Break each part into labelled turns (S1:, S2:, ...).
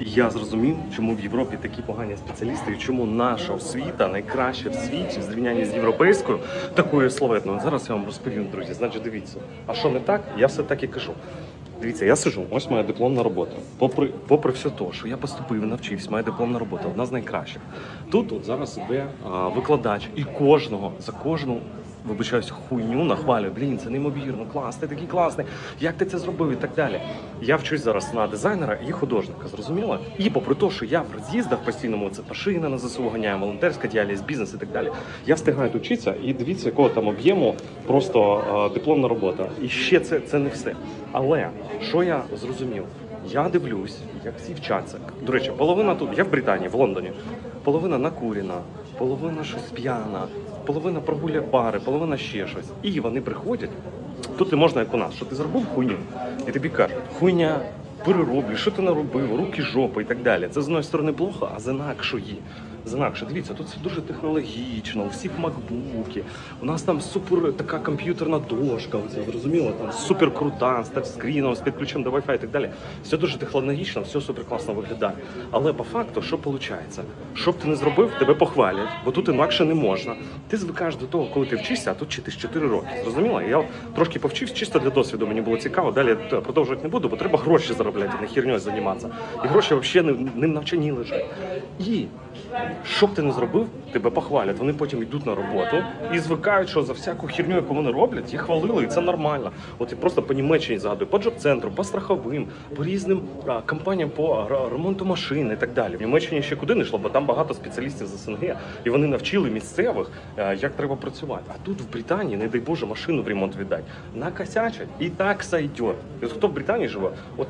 S1: Я зрозумів, чому в Європі такі погані спеціалісти, і чому наша освіта найкраща в світі зрівнянні з європейською, такою славетною. Зараз я вам розповім, друзі. Значить, дивіться. А що не так? Я все так і кажу. Дивіться, я сижу, ось моя дипломна робота. Попри, попри все те, що я поступив, навчився, моя дипломна робота одна з найкращих. Тут от зараз іде а, викладач, і кожного за кожну. Вибачаюсь, хуйню нахвалюю. Блін, це неймовірно, клас, ти такий класний. Як ти це зробив і так далі. Я вчусь зараз на дизайнера і художника, зрозуміло? І попри те, що я в роз'їздах постійному, це машина на ЗСУ ганяє, волонтерська діяльність, бізнес і так далі. Я встигаю вчитися і дивіться, якого там об'єму просто е, дипломна робота. І ще це, це не все. Але що я зрозумів? Я дивлюсь, як всі вчаться. До речі, половина тут, я в Британії, в Лондоні, половина накурена, половина щось п'яна, половина прогуляє бари, половина ще щось. І вони приходять. Тут не можна, як у нас, що ти зробив хуйню, і тобі кажуть, хуйня, перероблю, що ти наробив, руки, жопи і так далі. Це з одної сторони плохо, а з інакшої. З дивіться, тут все дуже технологічно, у всіх макбуки. У нас там супер така комп'ютерна дошка, оце, зрозуміло, там супер крута, з тачскріном, з підключенням до Wi-Fi і так далі. Все дуже технологічно, все супер класно виглядає. Але по факту, що виходить? Що б ти не зробив, тебе похвалять, бо тут інакше не можна. Ти звикаєш до того, коли ти вчишся, а тут вчитись 4 роки. Зрозуміло? Я трошки повчився, чисто для досвіду мені було цікаво. Далі продовжувати не буду, бо треба гроші заробляти, не херньою займатися. І гроші взагалі не в лежать. І що б ти не зробив, тебе похвалять. Вони потім йдуть на роботу і звикають, що за всяку херню, яку вони роблять, їх хвалили, і це нормально. От я просто по Німеччині згадую, по джоб-центру, по страховим, по різним а, компаніям по ремонту машин і так далі. В Німеччині ще куди не йшло, бо там багато спеціалістів з СНГ, і вони навчили місцевих, е, як треба працювати. А тут в Британії, не дай Боже, машину в ремонт віддать. Накосячать і так сойдет. І от хто в Британії живе, от,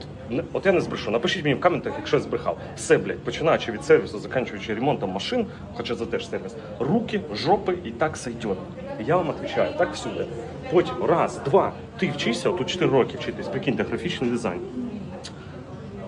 S1: от я не збрешу. Напишіть мені в коментах, якщо я збрехав. Все, блядь, починаючи від сервісу, закінчуючи ремонтом машин, хоча це теж сервіс, руки, жопи і так сойдет. Я вам відповідаю, так всюди. Потім раз, два, ти вчишся, тут 4 роки вчитись, прикиньте, графічний дизайн.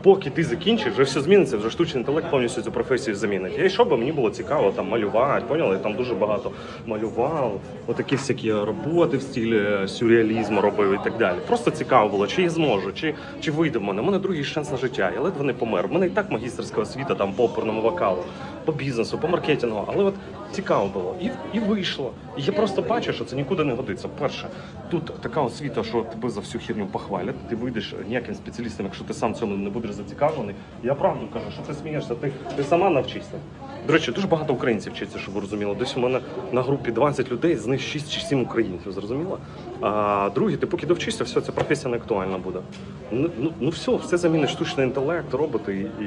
S1: Поки ти закінчиш, вже все зміниться, вже штучний інтелект повністю цю професію замінить. Я йшов, бо мені було цікаво там малювати, поняли? Я там дуже багато малював, отакі всякі роботи в стилі сюрреалізму робив і так далі. Просто цікаво було, чи я зможу, чи, чи вийде в мене. У мене другий шанс на життя. Я ледве не помер. У мене і так магістерська освіта там по оперному вокалу, по бізнесу, по маркетингу. Але от цікаво було. І, і вийшло. І я просто бачу, що це нікуди не годиться. Перше, тут така освіта, що тебе за всю херню похвалять. Ти вийдеш ніяким спеціалістом, якщо ти сам цьому не будеш зацікавлений. Я правду кажу, що ти смієшся, ти, ти сама навчишся. До речі, дуже багато українців вчиться, щоб ви розуміли. Десь у мене на групі 20 людей, з них 6 чи 7 українців, зрозуміло? А другі, ти поки довчишся, все, ця професія не актуальна буде. Ну, ну, ну все, все замінить штучний інтелект, роботи і.